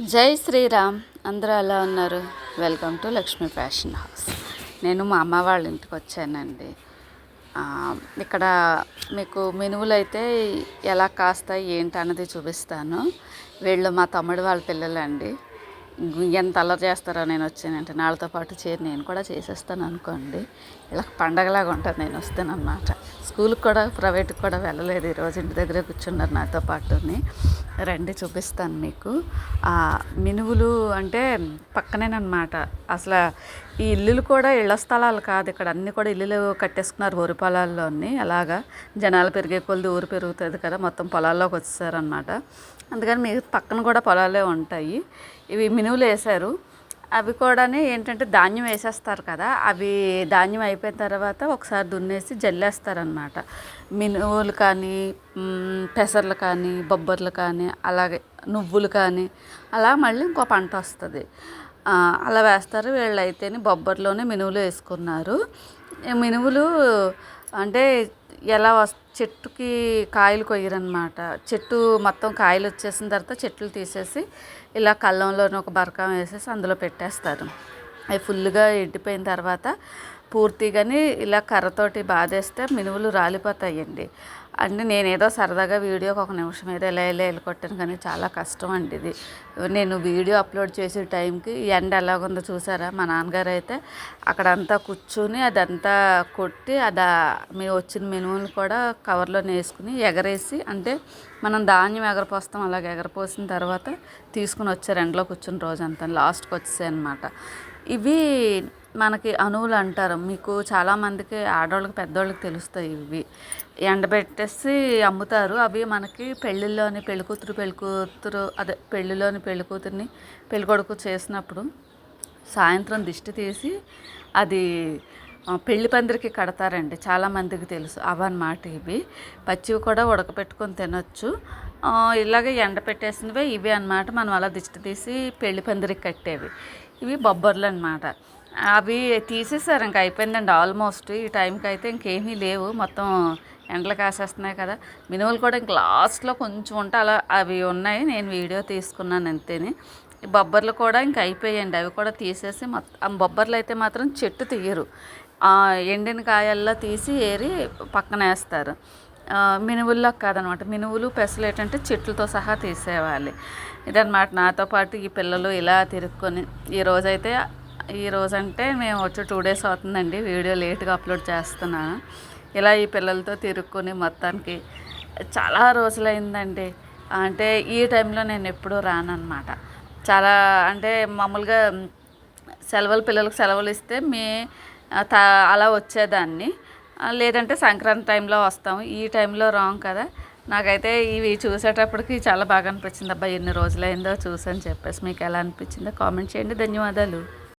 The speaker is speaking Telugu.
జై శ్రీరామ్. అందరూ ఎలా ఉన్నారు? Welcome to Lakshmi fashion house నేను మా అమ్మ వాళ్ళ ఇంటికి వచ్చానండి. ఇక్కడ మీకు మినువులు అయితే ఎలా కాస్తాయి ఏంటి అన్నది చూపిస్తాను. వీళ్ళు మా తమ్ముడు వాళ్ళ పిల్లలండి. ఎంత అల్లరి చేస్తారో నేను వచ్చానంటే నాళ్ళతో పాటు చేరి నేను కూడా చేసేస్తాను అనుకోండి. ఇలా పండగలాగా ఉంటుంది నేను వస్తానన్నమాట. స్కూల్కి కూడా ప్రైవేట్కి కూడా వెళ్ళలేదు ఈరోజు ఇంటి దగ్గరే కూర్చున్నారు నాతో పాటుని. రండి చూపిస్తాను మీకు. మినువులు అంటే పక్కనేనమాట అసలు ఈ ఇల్లులు కూడా ఇళ్ళ స్థలాలు కాదు ఇక్కడ. అన్నీ కూడా ఇల్లులు కట్టేసుకున్నారు ఊరి పొలాల్లోని. అలాగా జనాలు పెరిగే కొలది ఊరు పెరుగుతుంది కదా మొత్తం పొలాల్లోకి వచ్చేసారనమాట అందుకని మీ పక్కన కూడా పొలాలే ఉంటాయి. ఇవి మినువులు వేశారు. అవి కూడా ఏంటంటే ధాన్యం వేసేస్తారు కదా అవి ధాన్యం అయిపోయిన తర్వాత ఒకసారి దున్నేసి జల్లేస్తారనమాట మినువులు కానీ పెసర్లు కానీ బొబ్బర్లు కానీ అలాగే నువ్వులు కానీ అలా మళ్ళీ ఇంకో పంట వస్తుంది. అలా వేస్తారు. వీళ్ళైతేనే బొబ్బర్లోనే మినువులు వేసుకున్నారు. మినువులు అంటే ఎలా వస్ చెట్టుకి కాయలు కొయ్యరనమాట చెట్టు మొత్తం కాయలు వచ్చేసిన తర్వాత చెట్లు తీసేసి ఇలా కళ్ళంలోనే ఒక బరకం వేసేసి అందులో పెట్టేస్తారు. అవి ఫుల్గా ఎండిపోయిన తర్వాత పూర్తిగాని ఇలా కర్రతోటి బాధేస్తే మినువులు రాలిపోతాయండి. అంటే నేనేదో సరదాగా వీడియోకి ఒక నిమిషం ఏదో ఇలా ఇలా వెళ్ళి కానీ చాలా కష్టం అండి ఇది. నేను వీడియో అప్లోడ్ చేసే టైంకి ఎండ ఎలాగుందో చూసారా? మా నాన్నగారు అయితే అక్కడంతా కూర్చుని అదంతా కొట్టి అది మీ వచ్చిన మినువులు కూడా కవర్లో వేసుకుని ఎగరేసి అంటే మనం ధాన్యం ఎగరపోస్తాం అలాగ ఎగరపోసిన తర్వాత తీసుకుని వచ్చారు ఎండలో కూర్చుని రోజంతా లాస్ట్కి వచ్చాయి అనమాట ఇవి మనకి అణువులు అంటారు. మీకు చాలామందికి ఆడవాళ్ళకి పెద్దవాళ్ళకి తెలుస్తాయి ఇవి. ఎండబెట్టేసి అమ్ముతారు. అవి మనకి పెళ్ళిళ్ళలోని పెళ్ళికూతురు పెళ్ళికూతురు అదే పెళ్ళిలోని పెళ్ళికూతురిని పెళ్ళికొడుకు చేసినప్పుడు సాయంత్రం దిష్టి తీసి అది పెళ్ళి పందిరికి కడతారండి. చాలామందికి తెలుసు. అవన్నమాట ఇవి. పచ్చివి కూడా ఉడకపెట్టుకొని తినొచ్చు. ఇలాగే ఎండ పెట్టేసినవి ఇవి అన్నమాట. మనం అలా దిష్టి తీసి పెళ్ళి పందిరికి కట్టేవి. ఇవి బొబ్బర్లు అనమాట అవి తీసేసారు ఇంకా అయిపోయిందండి ఆల్మోస్ట్. ఈ టైంకి అయితే ఇంకేమీ లేవు. మొత్తం ఎండలు కాసేస్తున్నాయి కదా. మినువులు కూడా ఇంక లాస్ట్లో కొంచెం ఉంటే అలా అవి ఉన్నాయి. నేను వీడియో తీసుకున్నాను అంతేని. బొబ్బర్లు కూడా ఇంక అయిపోయాయండి. అవి కూడా తీసేసి మొత్తం బొబ్బర్లు అయితే మాత్రం చెట్టు తీయరు. ఆ ఎండిన కాయల్లో తీసి ఏరి పక్కన వేస్తారు. మినువుల్లో కాదనమాట. మినువులు పెసలు ఏంటంటే చెట్లతో సహా తీసేవాలి ఇదన్నమాట నాతో పాటు ఈ పిల్లలు ఇలా తిరుక్కొని ఈరోజైతే ఈరోజు అంటే మేము వచ్చి టూ డేస్ అవుతుందండి. వీడియో లేట్గా అప్లోడ్ చేస్తున్నాను ఇలా ఈ పిల్లలతో తిరుక్కుని మొత్తానికి చాలా రోజులైందండి. అంటే ఈ టైంలో నేను ఎప్పుడూ రానన్నమాట. చాలా అంటే మామూలుగా సెలవులు పిల్లలకు సెలవులు ఇస్తే మీ అలా వచ్చేదాన్ని. లేదంటే సంక్రాంతి టైంలో వస్తాము. ఈ టైంలో రాం కదా. నాకైతే ఇవి చూసేటప్పటికి చాలా బాగా అనిపించింది. అబ్బా ఎన్ని రోజులైందో చూసని చెప్పేసి మీకు ఎలా అనిపించిందో కామెంట్ చేయండి. ధన్యవాదాలు.